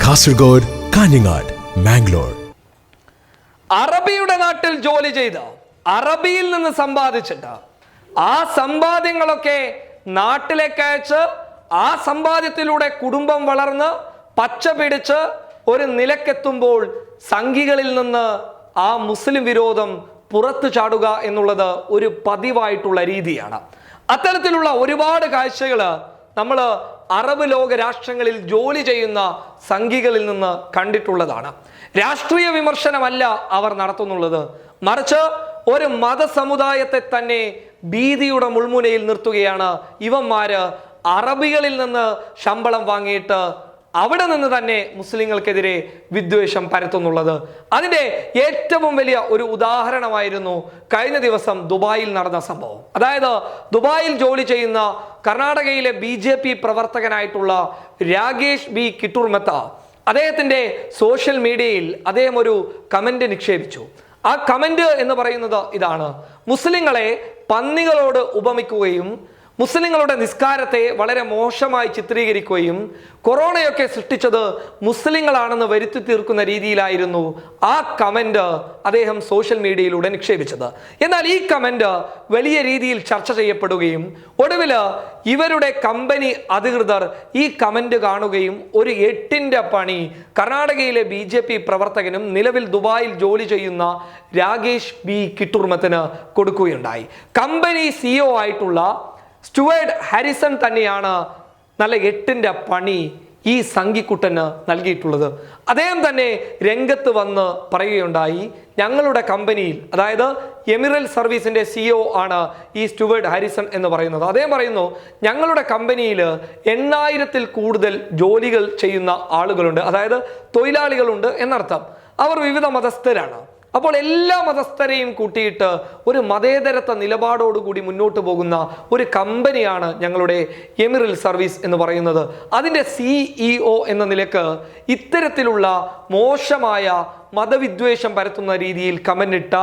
കാസർഗോഡ് കാഞ്ഞങ്ങാട് മാംഗ്ലൂർ അറബിയുടെ നാട്ടിൽ ജോലി ചെയ്ത് അറബിയിൽ നിന്ന് സമ്പാദിച്ചിട്ട് ആ സമ്പാദ്യങ്ങളൊക്കെ നാട്ടിലേക്ക് അയച്ച് ആ സമ്പാദ്യത്തിലൂടെ കുടുംബം വളർന്ന് പച്ച പിടിച്ച് ഒരു നിലക്കെത്തുമ്പോൾ സംഘികളിൽ നിന്ന് ആ മുസ്ലിം വിരോധം പുറത്തു ചാടുക എന്നുള്ളത് ഒരു പതിവായിട്ടുള്ള രീതിയാണ്. അത്തരത്തിലുള്ള ഒരുപാട് കാഴ്ചകൾ നമ്മൾ അറബ് ലോക രാഷ്ട്രങ്ങളിൽ ജോലി ചെയ്യുന്ന സംഘികളിൽ നിന്ന് കണ്ടിട്ടുള്ളതാണ്. രാഷ്ട്രീയ വിമർശനമല്ല അവർ നടത്തുന്നുള്ളത്. മറിച്ച് ഒരു മതസമുദായത്തെ തന്നെ ഭീതിയുടെ മുൾമുനയിൽ നിർത്തുകയാണ് ഇവന്മാര്. അറബികളിൽ നിന്ന് ശമ്പളം വാങ്ങിയിട്ട് അവിടെ നിന്ന് തന്നെ മുസ്ലിങ്ങൾക്കെതിരെ വിദ്വേഷം പരത്തുന്നുള്ളത്. അതിന്റെ ഏറ്റവും വലിയ ഒരു ഉദാഹരണമായിരുന്നു കഴിഞ്ഞ ദിവസം ദുബായിൽ നടന്ന സംഭവം. അതായത് ദുബായിൽ ജോലി ചെയ്യുന്ന കർണാടകയിലെ ബി ജെ പി പ്രവർത്തകനായിട്ടുള്ള രാകേഷ് ബി കിട്ടുർമെത്ത അദ്ദേഹത്തിന്റെ സോഷ്യൽ മീഡിയയിൽ അദ്ദേഹം ഒരു കമന്റ് നിക്ഷേപിച്ചു. ആ കമന്റ് എന്ന് പറയുന്നത് ഇതാണ്. മുസ്ലിങ്ങളെ പന്നികളോട് ഉപമിക്കുകയും മുസ്ലിങ്ങളുടെ നിസ്കാരത്തെ വളരെ മോശമായി ചിത്രീകരിക്കുകയും കൊറോണയൊക്കെ സൃഷ്ടിച്ചത് മുസ്ലിങ്ങളാണെന്ന് വരുത്തി തീർക്കുന്ന രീതിയിലായിരുന്നു ആ കമന്റ് അദ്ദേഹം സോഷ്യൽ മീഡിയയിലൂടെ നിക്ഷേപിച്ചത്. എന്നാൽ ഈ കമന്റ് വലിയ രീതിയിൽ ചർച്ച ചെയ്യപ്പെടുകയും ഒടുവിൽ ഇവരുടെ കമ്പനി അധികൃതർ ഈ കമന്റ് കാണുകയും ഒരു എട്ടിന്റെ പണി കർണാടകയിലെ ബി ജെ പി പ്രവർത്തകനും നിലവിൽ ദുബായിൽ ജോലി ചെയ്യുന്ന രാകേഷ് ബി കിട്ടുർമത്തിന് കൊടുക്കുകയുണ്ടായി. കമ്പനി സിഇഒ ആയിട്ടുള്ള സ്റ്റുവേർഡ് ഹാരിസൺ തന്നെയാണ് നല്ല എട്ടിന്റെ പണി ഈ സംഘിക്കുട്ടന് നൽകിയിട്ടുള്ളത്. അദ്ദേഹം തന്നെ രംഗത്ത് വന്ന് പറയുകയുണ്ടായി ഞങ്ങളുടെ കമ്പനിയിൽ അതായത് എമിറൽ സർവീസിന്റെ സിഇഒ ആണ് ഈ സ്റ്റുവേർഡ് ഹാരിസൺ എന്ന് പറയുന്നത്. അദ്ദേഹം പറയുന്നു ഞങ്ങളുടെ കമ്പനിയിൽ എണ്ണായിരത്തിൽ കൂടുതൽ ജോലികൾ ചെയ്യുന്ന ആളുകളുണ്ട് അതായത് തൊഴിലാളികളുണ്ട് എന്നർത്ഥം. അവർ വിവിധ മതസ്ഥരാണ്. അപ്പോൾ എല്ലാ മതസ്ഥരെയും കൂട്ടിയിട്ട് ഒരു മതേതരത്വ നിലപാടോടുകൂടി മുന്നോട്ട് പോകുന്ന ഒരു കമ്പനിയാണ് ഞങ്ങളുടെ എമിറൽ സർവീസ് എന്ന് പറയുന്നത്. അതിന്റെ സിഇഒ എന്ന നിലയ്ക്ക് ഇത്തരത്തിലുള്ള മോശമായ മതവിദ്വേഷം പരത്തുന്ന രീതിയിൽ കമന്റിട്ട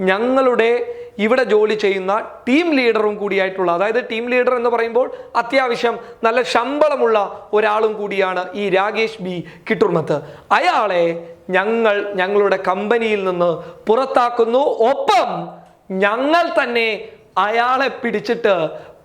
ഞങ്ങളുടെ ഇവിടെ ജോലി ചെയ്യുന്ന ടീം ലീഡറും കൂടിയായിട്ടുള്ള അതായത് ടീം ലീഡർ എന്ന് പറയുമ്പോൾ അത്യാവശ്യം നല്ല ശമ്പളമുള്ള ഒരാളും കൂടിയാണ് ഈ രാകേഷ് ബി കിട്ടുർമത്ത് അയാളെ ഞങ്ങൾ ഞങ്ങളുടെ കമ്പനിയിൽ നിന്ന് പുറത്താക്കുന്നു. ഒപ്പം ഞങ്ങൾ തന്നെ അയാളെ പിടിച്ചിട്ട്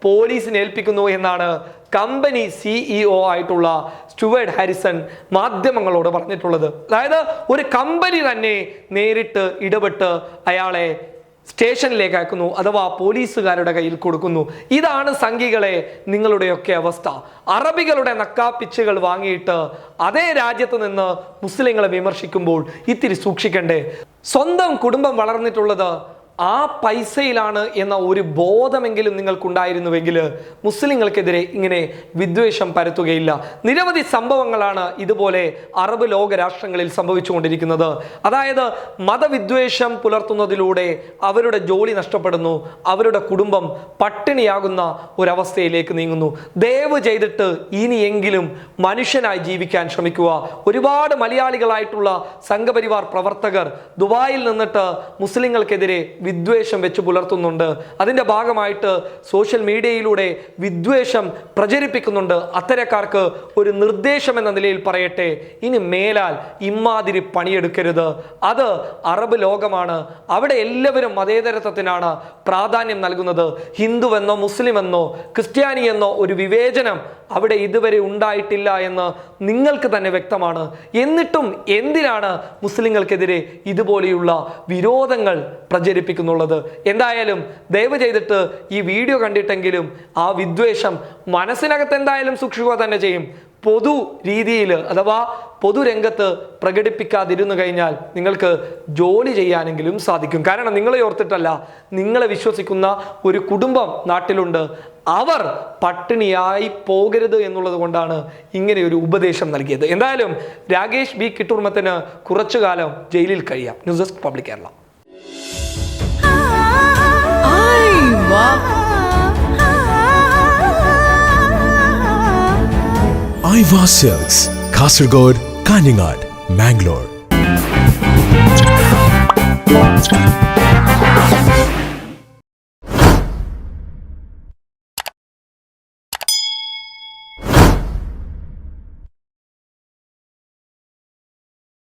പോലീസിനെ ഏൽപ്പിക്കുന്നു എന്നാണ് കമ്പനി സിഇഒ ആയിട്ടുള്ള സ്റ്റുവേർഡ് ഹാരിസൺ മാധ്യമങ്ങളോട് പറഞ്ഞിട്ടുള്ളത്. അതായത് ഒരു കമ്പനി തന്നെ നേരിട്ട് ഇടപെട്ട് അയാളെ സ്റ്റേഷനിലേക്ക് അയക്കുന്നു അഥവാ പോലീസുകാരുടെ കയ്യിൽ കൊടുക്കുന്നു. ഇതാണ് സംഘികളെ നിങ്ങളുടെയൊക്കെ അവസ്ഥ. അറബികളുടെ നക്കാപ്പിച്ചുകൾ വാങ്ങിയിട്ട് അതേ രാജ്യത്ത് നിന്ന് മുസ്ലിങ്ങളെ വിമർശിക്കുമ്പോൾ ഇത്തിരി സൂക്ഷിക്കണ്ടേ? സ്വന്തം കുടുംബം വളർന്നിട്ടുള്ളത് ആ പൈസയിലാണ് എന്ന ഒരു ബോധമെങ്കിലും നിങ്ങൾക്കുണ്ടായിരുന്നുവെങ്കിൽ മുസ്ലിങ്ങൾക്കെതിരെ ഇങ്ങനെ വിദ്വേഷം പരത്തുകയില്ല. നിരവധി സംഭവങ്ങളാണ് ഇതുപോലെ അറബ് ലോക രാഷ്ട്രങ്ങളിൽ സംഭവിച്ചുകൊണ്ടിരിക്കുന്നത്. അതായത് മതവിദ്വേഷം പുലർത്തുന്നതിലൂടെ അവരുടെ ജോലി നഷ്ടപ്പെടുന്നു അവരുടെ കുടുംബം പട്ടിണിയാകുന്ന ഒരവസ്ഥയിലേക്ക് നീങ്ങുന്നു. ദയവ് ചെയ്തിട്ട് ഇനിയെങ്കിലും മനുഷ്യനായി ജീവിക്കാൻ ശ്രമിക്കുക. ഒരുപാട് മലയാളികളായിട്ടുള്ള സംഘപരിവാർ പ്രവർത്തകർ ദുബായിൽ നിന്നിട്ട് മുസ്ലിങ്ങൾക്കെതിരെ വിദ്വേഷം വെച്ച് പുലർത്തുന്നുണ്ട്. അതിന്റെ ഭാഗമായിട്ട് സോഷ്യൽ മീഡിയയിലൂടെ വിദ്വേഷം പ്രചരിപ്പിക്കുന്നുണ്ട്. അത്തരക്കാർക്ക് ഒരു നിർദ്ദേശം എന്ന നിലയിൽ പറയട്ടെ ഇനി മേലാൽ ഇമ്മാതിരി പണിയെടുക്കരുത്. അത് അറബ് ലോകമാണ്. അവിടെ എല്ലാവരും മതേതരത്വത്തിനാണ് പ്രാധാന്യം നൽകുന്നത്. ഹിന്ദുവെന്നോ മുസ്ലിമെന്നോ ക്രിസ്ത്യാനിയെന്നോ ഒരു വിവേചനം അവിടെ ഇതുവരെ ഉണ്ടായിട്ടില്ല എന്ന് നിങ്ങൾക്ക് തന്നെ വ്യക്തമാണ്. എന്നിട്ടും എന്തിനാണ് മുസ്ലിങ്ങൾക്കെതിരെ ഇതുപോലെയുള്ള വിരോധങ്ങൾ പ്രചരിപ്പിക്കുന്നുള്ളത്? എന്തായാലും ദയവ് ചെയ്തിട്ട് ഈ വീഡിയോ കണ്ടിട്ടെങ്കിലും ആ വിദ്വേഷം മനസ്സിനകത്ത് എന്തായാലും സൂക്ഷിക്കുക തന്നെ ചെയ്യും. പൊതു രീതിയിൽ അഥവാ പൊതുരംഗത്ത് പ്രകടിപ്പിക്കാതിരുന്നു കഴിഞ്ഞാൽ നിങ്ങൾക്ക് ജോലി ചെയ്യാനെങ്കിലും സാധിക്കും. കാരണം നിങ്ങളെ ഓർത്തിട്ടല്ല നിങ്ങളെ വിശ്വസിക്കുന്ന ഒരു കുടുംബം നാട്ടിലുണ്ട്. അവർ പട്ടിണിയായി പോകരുത് എന്നുള്ളത് കൊണ്ടാണ് ഇങ്ങനെ ഒരു ഉപദേശം നൽകിയത്. എന്തായാലും രാകേഷ് ബി കിട്ടുർമത്തിന് കുറച്ചു കാലം ജയിലിൽ കഴിയാം. News desk public Kerala. ഐവ സെൽസ് കാസർഗോഡ് കാഞ്ഞങ്ങാട് മാംഗ്ലൂർ